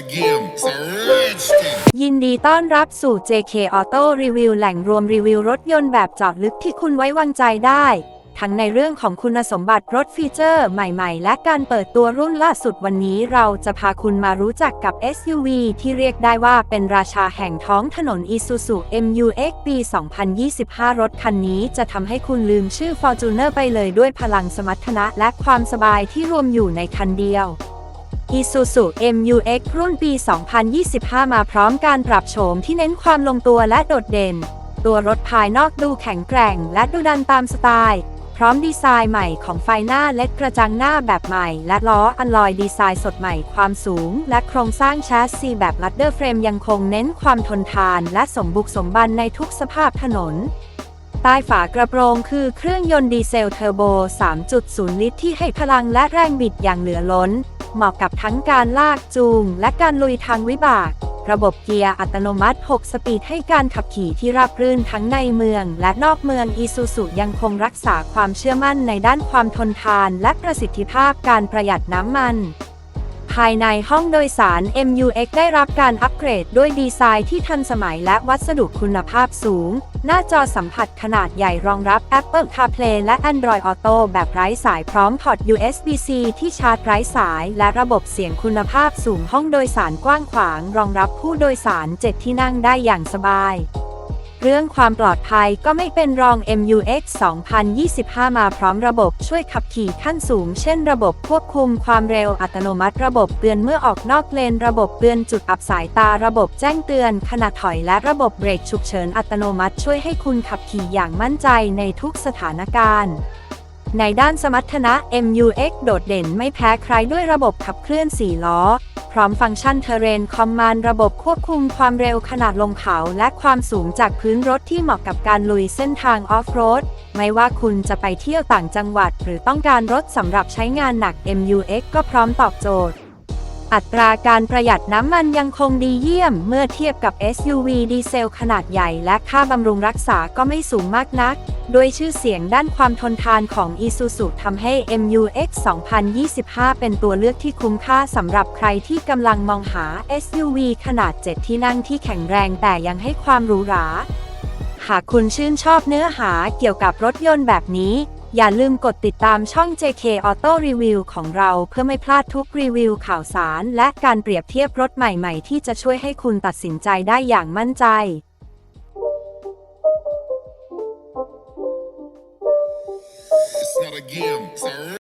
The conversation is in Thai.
a game, it's a rich thing. ยินดีต้อนรับสู่ JK Auto Review แหล่งรวมรีวิวรถยนต์แบบเจาะลึกที่คุณไว้วางใจได้ ทั้งในเรื่องของคุณสมบัติรถฟีเจอร์ใหม่ๆ และการเปิดตัวรุ่นล่าสุดวันนี้เราจะพาคุณมารู้จักกับ SUV ที่เรียกได้ว่าเป็นราชาแห่งท้องถนน Isuzu MU-X ปี 2025 รถคันนี้จะทำให้คุณลืมชื่อ Fortuner ไปเลยด้วยพลังสมรรถนะและความสบายที่รวมอยู่ในคันเดียว Isuzu MU-X รุ่นปี 2025 มาพร้อมการปรับโฉมที่เน้นความลงตัวและโดดเด่น ตัวรถภายนอกดูแข็งแกร่งและดูดันตามสไตล์ พร้อมดีไซน์ใหม่ของไฟหน้าเล็ดกระจังหน้าแบบใหม่ และล้ออัลลอยดีไซน์สดใหม่ความสูง และโครงสร้างแชสซีแบบลัดเดอร์เฟรมยังคงเน้นความทนทานและสมบุกสมบันในทุกสภาพถนนใต้ฝากระโปรงคือเครื่องยนต์ดีเซลเทอร์โบ 3.0 ลิตรที่ให้พลังและแรงบิดอย่างเหลือล้น เหมาะกับทั้งการลากจูง และการลุยทางวิบาก ระบบเกียร์อัตโนมัติ 6 สปีดให้การขับขี่ที่ราบรื่นทั้งในเมือง และนอกเมืองอีซูซุยังคงรักษาความเชื่อมั่นในด้านความทนทาน และประสิทธิภาพการประหยัดน้ำมัน ภายในห้องโดยสาร MUX ได้รับการอัปเกรดด้วยดีไซน์ที่ทันสมัยและวัสดุคุณภาพสูง หน้าจอสัมผัสขนาดใหญ่รองรับ Apple CarPlay และ Android Auto แบบไร้สายพร้อมพอร์ต USB-C ที่ชาร์จไร้สายและระบบเสียงคุณภาพสูงห้องโดยสารกว้างขวาง รองรับผู้โดยสาร 7 ที่นั่งได้อย่างสบาย เรื่องความปลอดภัยก็ไม่เป็นรอง MUX 2025 มาพร้อมระบบช่วยขับขี่ขั้นสูง เช่นระบบควบคุมความเร็วอัตโนมัติ ระบบเตือนเมื่อออกนอกเลน ระบบเตือนจุดอับสายตา ระบบแจ้งเตือนขณะถอยและระบบเบรกฉุกเฉินอัตโนมัติ ช่วยให้คุณขับขี่อย่างมั่นใจในทุกสถานการณ์ในด้านสมรรถนะ MUX โดดเด่นไม่แพ้ใครด้วยระบบขับเคลื่อน 4 ล้อ พร้อมฟังก์ชัน Terrain Command ระบบควบคุมความเร็วขนาดลงเขาและความสูงจากพื้นรถที่เหมาะกับการลุยเส้นทางออฟโรด ไม่ว่าคุณจะไปเที่ยวต่างจังหวัด หรือต้องการรถสำหรับใช้งานหนัก MUX ก็พร้อมตอบโจทย์ อัตราการประหยัดน้ำมันยังคงดีเยี่ยม เมื่อเทียบกับ SUV ดีเซลขนาดใหญ่ และค่าบำรุงรักษาก็ไม่สูงมากนัก โดยชื่อเสียงด้านความทนทานของ Isuzu ทำให้ MUX 2025 เป็นตัวเลือกที่คุ้มค่าสำหรับใครที่กำลังมองหา SUV ขนาด 7 ที่นั่งที่แข็งแรงแต่ยังให้ความหรูหรา หากคุณชื่นชอบเนื้อหาเกี่ยวกับรถยนต์แบบนี้ อย่าลืมกดติดตามช่อง JK Auto Review ของเราเพื่อไม่พลาดทุกรีวิวข่าวสาร และการเปรียบเทียบรถใหม่ๆ ที่จะช่วยให้คุณตัดสินใจได้อย่างมั่นใจ game.